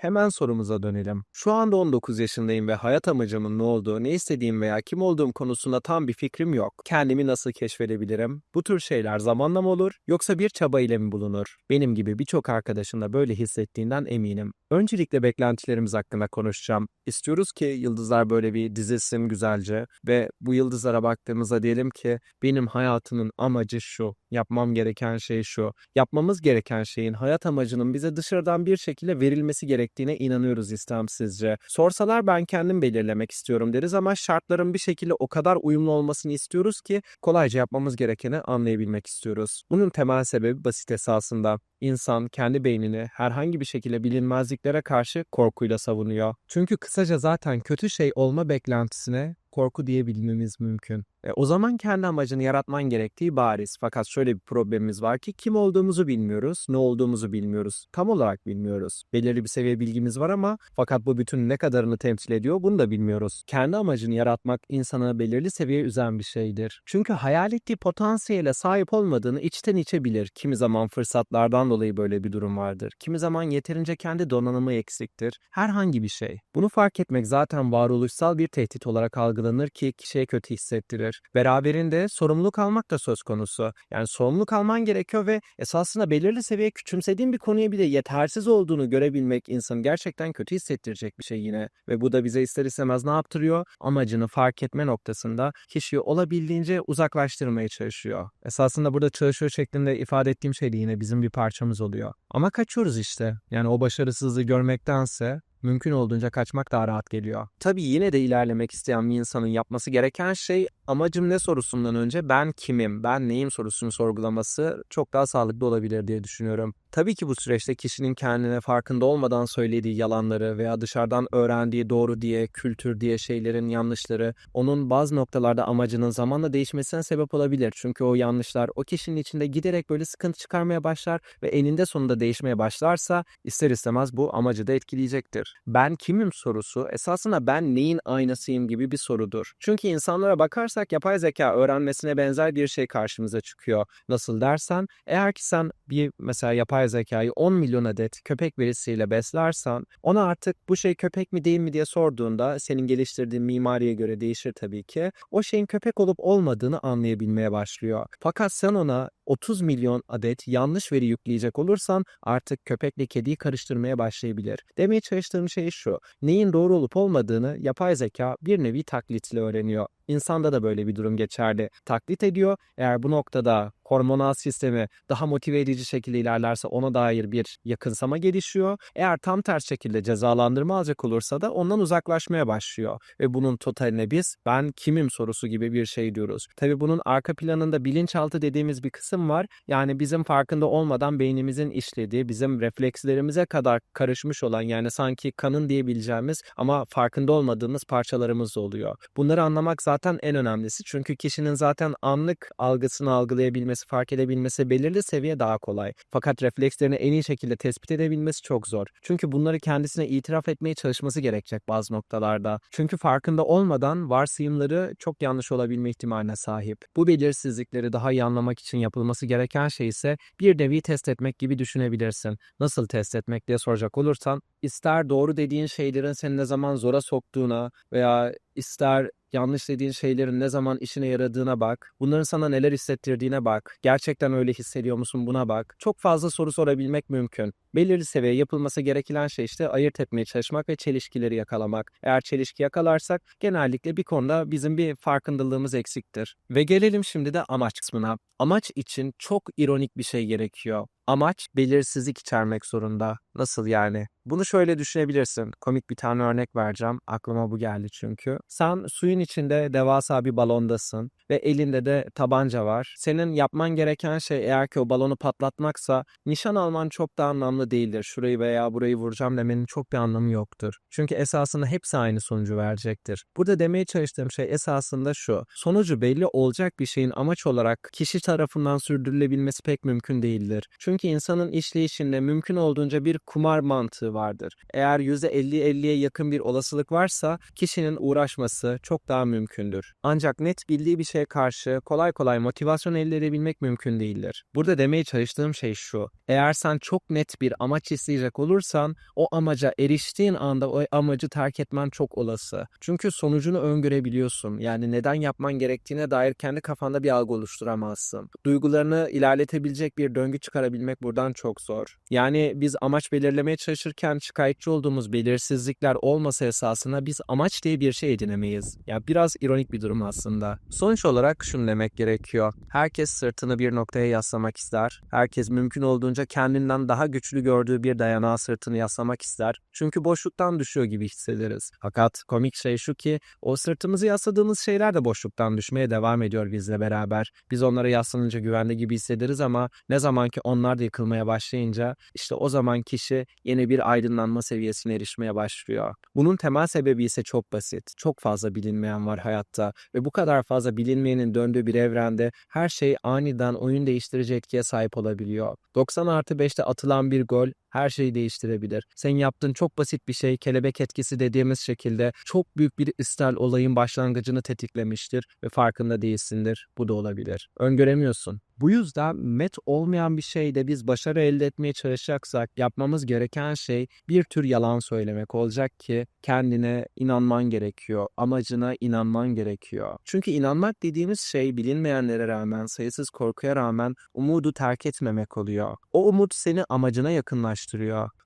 Hemen sorumuza dönelim. Şu anda 19 yaşındayım ve hayat amacımın ne olduğu, ne istediğim veya kim olduğum konusunda tam bir fikrim yok. Kendimi nasıl keşfedebilirim? Bu tür şeyler zamanla mı olur yoksa bir çaba ile mi bulunur? Benim gibi birçok arkadaşın da böyle hissettiğinden eminim. Öncelikle beklentilerimiz hakkında konuşacağım. İstiyoruz ki yıldızlar böyle bir dizilsin güzelce ve bu yıldızlara baktığımızda diyelim ki benim hayatımın amacı şu, yapmam gereken şey şu. Yapmamız gereken şeyin hayat amacının bize dışarıdan bir şekilde verilmesi gerektiğine inanıyoruz istemsizce. Sorsalar ben kendim belirlemek istiyorum deriz ama şartların bir şekilde o kadar uyumlu olmasını istiyoruz ki kolayca yapmamız gerekeni anlayabilmek istiyoruz. Bunun temel sebebi basit esasında. İnsan kendi beynini herhangi bir şekilde bilinmezliklere karşı korkuyla savunuyor. Çünkü kısaca zaten kötü şey olma beklentisine korku diyebilmemiz mümkün. E, o zaman kendi amacını yaratman gerektiği bariz. Fakat şöyle bir problemimiz var ki kim olduğumuzu bilmiyoruz, ne olduğumuzu bilmiyoruz. Tam olarak bilmiyoruz. Belirli bir seviye bilgimiz var ama fakat bu bütün ne kadarını temsil ediyor bunu da bilmiyoruz. Kendi amacını yaratmak insana belirli seviye üzen bir şeydir. Çünkü hayal ettiği potansiyele sahip olmadığını içten içe bilir. Kimi zaman fırsatlardan dolayı böyle bir durum vardır. Kimi zaman yeterince kendi donanımı eksiktir. Herhangi bir şey. Bunu fark etmek zaten varoluşsal bir tehdit olarak algılanır ki kişiye kötü hissettirir. Beraberinde sorumluluk almak da söz konusu. Yani sorumluluk alman gerekiyor ve esasında belirli seviye küçümsediğin bir konuya bile yetersiz olduğunu görebilmek insanı gerçekten kötü hissettirecek bir şey yine. Ve bu da bize ister istemez ne yaptırıyor? Amacını fark etme noktasında kişiyi olabildiğince uzaklaştırmaya çalışıyor. Esasında burada çalışıyor şeklinde ifade ettiğim şey de yine bizim bir parçamız oluyor. Ama kaçıyoruz işte. Yani o başarısızlığı görmektense mümkün olduğunca kaçmak daha rahat geliyor. Tabii yine de ilerlemek isteyen bir insanın yapması gereken şey amacım ne sorusundan önce ben kimim, ben neyim sorusunu sorgulaması çok daha sağlıklı olabilir diye düşünüyorum. Tabii ki bu süreçte kişinin kendine farkında olmadan söylediği yalanları veya dışarıdan öğrendiği doğru diye, kültür diye şeylerin yanlışları onun bazı noktalarda amacının zamanla değişmesine sebep olabilir. Çünkü o yanlışlar o kişinin içinde giderek böyle sıkıntı çıkarmaya başlar ve eninde sonunda değişmeye başlarsa ister istemez bu amacı da etkileyecektir. Ben kimim sorusu esasında ben neyin aynasıyım gibi bir sorudur. Çünkü insanlara bakarsak yapay zeka öğrenmesine benzer bir şey karşımıza çıkıyor. Nasıl dersen eğer ki sen bir mesela yapay zekayı 10 milyon adet köpek verisiyle beslersen ona artık bu şey köpek mi değil mi diye sorduğunda senin geliştirdiğin mimariye göre değişir tabii ki. O şeyin köpek olup olmadığını anlayabilmeye başlıyor. Fakat sen ona 30 milyon adet yanlış veri yükleyecek olursan artık köpekle kediyi karıştırmaya başlayabilir. Demeye çalıştığım şey şu. Neyin doğru olup olmadığını yapay zeka bir nevi taklitle öğreniyor. İnsanda da böyle bir durum geçerli. Taklit ediyor. Eğer bu noktada hormonal sistemi daha motive edici şekilde ilerlerse ona dair bir yakınsama gelişiyor. Eğer tam ters şekilde cezalandırma alacak olursa da ondan uzaklaşmaya başlıyor. Ve bunun totaline biz ben kimim sorusu gibi bir şey diyoruz. Tabi bunun arka planında bilinçaltı dediğimiz bir kısım var. Yani bizim farkında olmadan beynimizin işlediği, bizim reflekslerimize kadar karışmış olan yani sanki kanın diyebileceğimiz ama farkında olmadığımız parçalarımız oluyor. Bunları anlamak zaten en önemlisi. Çünkü kişinin zaten anlık algısını algılayabilmesi, fark edebilmesi belirli seviye daha kolay. Fakat reflekslerini en iyi şekilde tespit edebilmesi çok zor. Çünkü bunları kendisine itiraf etmeye çalışması gerekecek bazı noktalarda. Çünkü farkında olmadan varsayımları çok yanlış olabilme ihtimaline sahip. Bu belirsizlikleri daha iyi anlamak için yapılması gereken şey ise bir nevi test etmek gibi düşünebilirsin. Nasıl test etmek diye soracak olursan ister doğru dediğin şeylerin seni ne zaman zora soktuğuna veya ister yanlış dediğin şeylerin ne zaman işine yaradığına bak. Bunların sana neler hissettirdiğine bak. Gerçekten öyle hissediyor musun buna bak. Çok fazla soru sorabilmek mümkün. Belirli seviye yapılması gereken şey işte ayırt etmeye çalışmak ve çelişkileri yakalamak. Eğer çelişki yakalarsak genellikle bir konuda bizim bir farkındalığımız eksiktir. Ve gelelim şimdi de amaç kısmına. Amaç için çok ironik bir şey gerekiyor. Amaç belirsizlik içermek zorunda. Nasıl yani? Bunu şöyle düşünebilirsin. Komik bir tane örnek vereceğim. Aklıma bu geldi çünkü. Sen suyun içinde devasa bir balondasın ve elinde de tabanca var. Senin yapman gereken şey eğer ki o balonu patlatmaksa nişan alman çok da anlamlı değildir. Şurayı veya burayı vuracağım demenin çok bir anlamı yoktur. Çünkü esasında hepsi aynı sonucu verecektir. Burada demeye çalıştığım şey esasında şu. Sonucu belli olacak bir şeyin amaç olarak kişi tarafından sürdürülebilmesi pek mümkün değildir. Çünkü insanın işleyişinde mümkün olduğunca bir kumar mantığı vardır. Eğer %50-50'ye yakın bir olasılık varsa kişinin uğraşması çok daha mümkündür. Ancak net bildiği bir şeye karşı kolay kolay motivasyon elde edebilmek mümkün değildir. Burada demeye çalıştığım şey şu. Eğer sen çok net bir amaç isteyecek olursan o amaca eriştiğin anda o amacı terk etmen çok olası. Çünkü sonucunu öngörebiliyorsun. Yani neden yapman gerektiğine dair kendi kafanda bir algı oluşturamazsın. Duygularını ilerletebilecek bir döngü çıkarabilmek buradan çok zor. Yani biz amaç belirlemeye çalışırken şikayetçi olduğumuz belirsizlikler olmasa esasında biz amaç diye bir şey edinemeyiz. Ya biraz ironik bir durum aslında. Sonuç olarak şunu demek gerekiyor. Herkes sırtını bir noktaya yaslamak ister. Herkes mümkün olduğunca kendinden daha güçlü gördüğü bir dayanağa sırtını yaslamak ister. Çünkü boşluktan düşüyor gibi hissederiz. Fakat komik şey şu ki o sırtımızı yasladığımız şeyler de boşluktan düşmeye devam ediyor bizle beraber. Biz onlara yaslanınca güvende gibi hissederiz ama ne zaman ki onlar da yıkılmaya başlayınca işte o zaman kişi yeni bir aydınlanma seviyesine erişmeye başlıyor. Bunun temel sebebi ise çok basit. Çok fazla bilinmeyen var hayatta ve bu kadar fazla bilinmeyenin döndüğü bir evrende her şey aniden oyun değiştirici etkiye sahip olabiliyor. 90 artı 5'te atılan bir gol her şeyi değiştirebilir. Senin yaptığın çok basit bir şey kelebek etkisi dediğimiz şekilde çok büyük bir istel olayın başlangıcını tetiklemiştir ve farkında değilsindir. Bu da olabilir. Öngöremiyorsun. Bu yüzden met olmayan bir şeyde biz başarı elde etmeye çalışacaksak yapmamız gereken şey bir tür yalan söylemek olacak ki kendine inanman gerekiyor. Amacına inanman gerekiyor. Çünkü inanmak dediğimiz şey bilinmeyenlere rağmen, sayısız korkuya rağmen umudu terk etmemek oluyor. O umut seni amacına yakınlaştırıyor.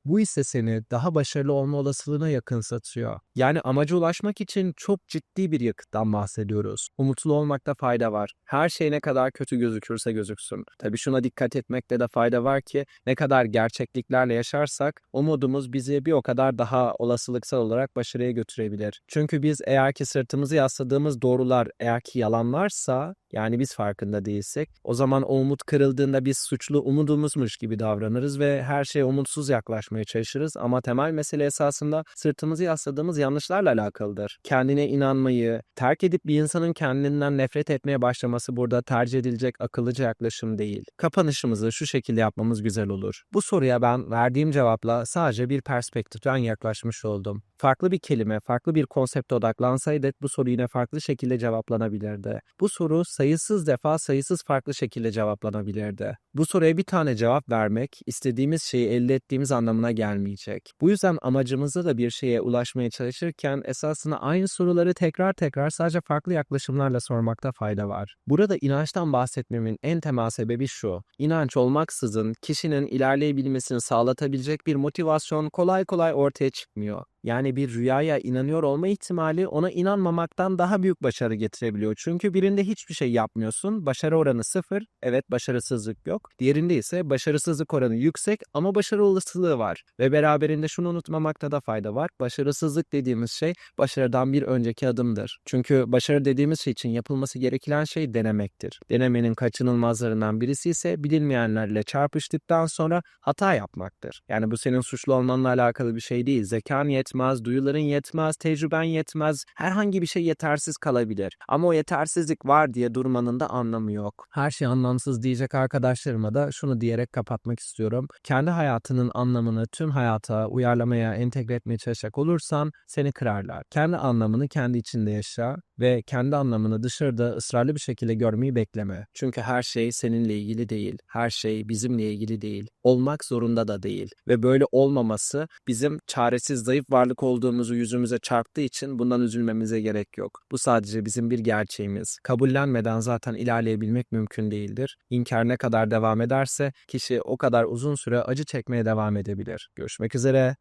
Bu ise seni daha başarılı olma olasılığına yakın satıyor. Yani amaca ulaşmak için çok ciddi bir yakıttan bahsediyoruz. Umutlu olmakta fayda var. Her şey ne kadar kötü gözükürse gözüksün. Tabii şuna dikkat etmekte de fayda var ki ne kadar gerçekliklerle yaşarsak umudumuz bizi bir o kadar daha olasılıksal olarak başarıya götürebilir. Çünkü biz eğer ki sırtımızı yasladığımız doğrular eğer ki yalanlarsa yani biz farkında değilsek o zaman o umut kırıldığında biz suçlu umudumuzmuş gibi davranırız ve her şeye umutsuz yaklaşmaya çalışırız ama temel mesele esasında sırtımızı yasladığımız yanlışlarla alakalıdır. Kendine inanmayı, terk edip bir insanın kendinden nefret etmeye başlaması burada tercih edilecek akıllıca yaklaşım değil. Kapanışımızı şu şekilde yapmamız güzel olur. Bu soruya ben verdiğim cevapla sadece bir perspektiften yaklaşmış oldum. Farklı bir kelime, farklı bir konsepte odaklansaydık bu soru yine farklı şekilde cevaplanabilirdi. Bu soru sayısız defa sayısız farklı şekilde cevaplanabilirdi. Bu soruya bir tane cevap vermek istediğimiz şeyi elde ettiğimiz anlamına gelmeyecek. Bu yüzden amacımızda da bir şeye ulaşmaya çalışırken esasında aynı soruları tekrar tekrar sadece farklı yaklaşımlarla sormakta fayda var. Burada inançtan bahsetmemin en temel sebebi şu. İnanç olmaksızın kişinin ilerleyebilmesini sağlatabilecek bir motivasyon kolay kolay ortaya çıkmıyor. Yani bir rüyaya inanıyor olma ihtimali ona inanmamaktan daha büyük başarı getirebiliyor. Çünkü birinde hiçbir şey yapmıyorsun. Başarı oranı sıfır. Evet başarısızlık yok. Diğerinde ise başarısızlık oranı yüksek ama başarı olasılığı var. Ve beraberinde şunu unutmamakta da fayda var. Başarısızlık dediğimiz şey başarıdan bir önceki adımdır. Çünkü başarı dediğimiz şey için yapılması gereken şey denemektir. Denemenin kaçınılmazlarından birisi ise bilinmeyenlerle çarpıştıktan sonra hata yapmaktır. Yani bu senin suçlu olmanla alakalı bir şey değil. Zekan yetmez, duyuların yetmez, tecrüben yetmez. Herhangi bir şey yetersiz kalabilir. Ama o yetersizlik var diye durmanın da anlamı yok. Her şey anlamsız diyecek arkadaşlarıma da şunu diyerek kapatmak istiyorum. Kendi hayatının anlamını tüm hayata uyarlamaya, entegre etmeye çalışacak olursan seni kırarlar. Kendi anlamını kendi içinde yaşa ve kendi anlamını dışarıda ısrarlı bir şekilde görmeyi bekleme. Çünkü her şey seninle ilgili değil. Her şey bizimle ilgili değil. Olmak zorunda da değil. Ve böyle olmaması bizim çaresiz zayıf varlık olduğumuzu yüzümüze çarptığı için bundan üzülmemize gerek yok. Bu sadece bizim bir gerçeğimiz. Kabullenmeden zaten ilerleyebilmek mümkün değildir. İnkar ne kadar devam ederse kişi o kadar uzun süre acı çekmeye devam edebilir. Görüşmek üzere.